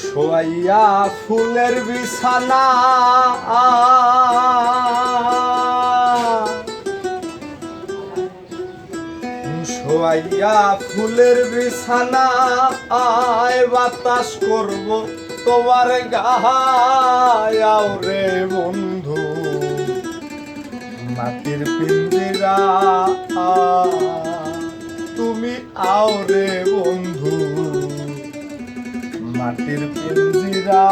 শোয়াইয়া ফুলের বিছানা। শোয়াইয়া ফুলের বিছানা আয় বাতাস করব তোমার গায়াও রে বন্ধু, মাটির পিঞ্জিরা, তুমি আও রে বন্ধু। মাটির পিঞ্জিরা।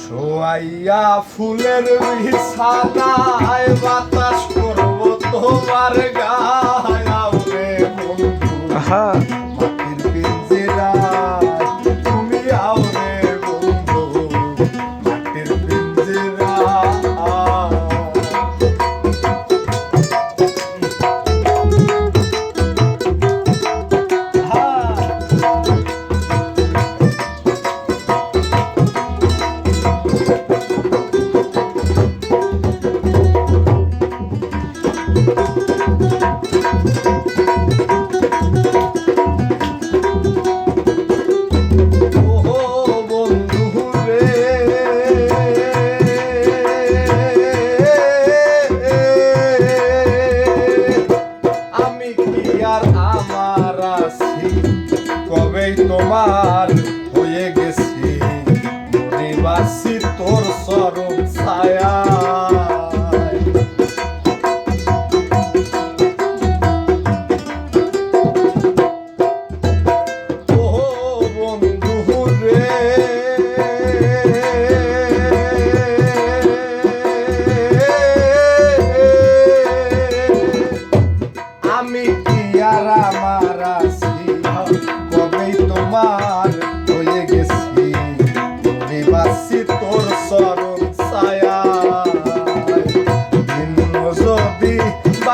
শোয়াইয়া ফুলের বিছানায় বাতাস করব তোমার গায়াও রে বন্ধু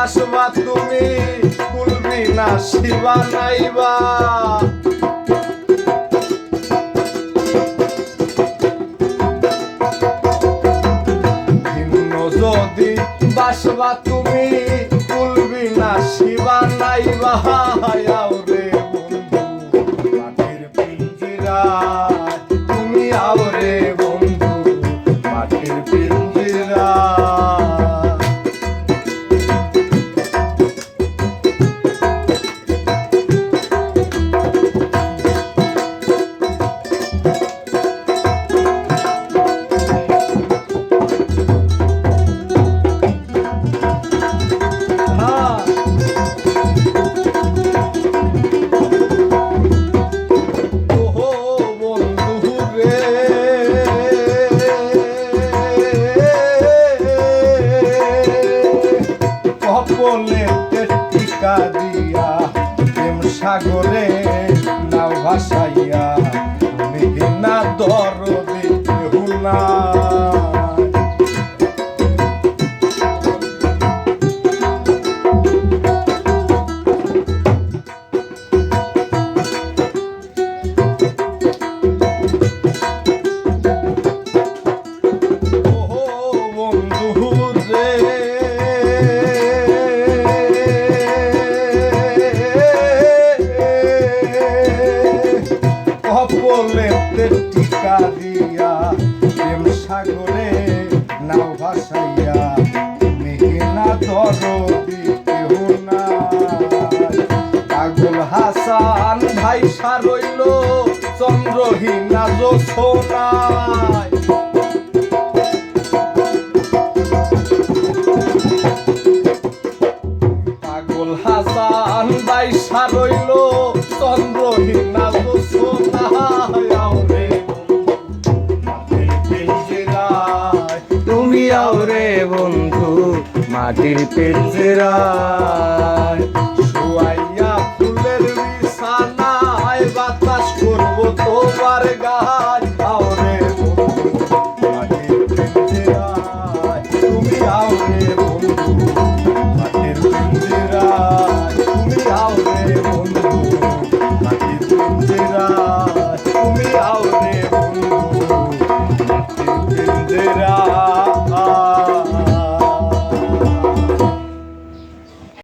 বাসবা তুমি কুলবি না শিবা নাইবা। যদি বাসবা তুমি কুলবি না শিবা নাইবা। সাগরে নাও ভাসাইয়া মেঘনা দরদি হুনা। টিকা দিয়া প্রেম সাগরে নাও ভাসাইয়া। মেঘনা কেহ নাই। পাগল হাসান ভাই সারইল পাগল হাসান সারইল যাও বন্ধু মাটির পিঞ্জিরায় শুয়াইয়া ফুলের বিছানায় বাতাস করব তোমার গাছ তুমি বন্ধু।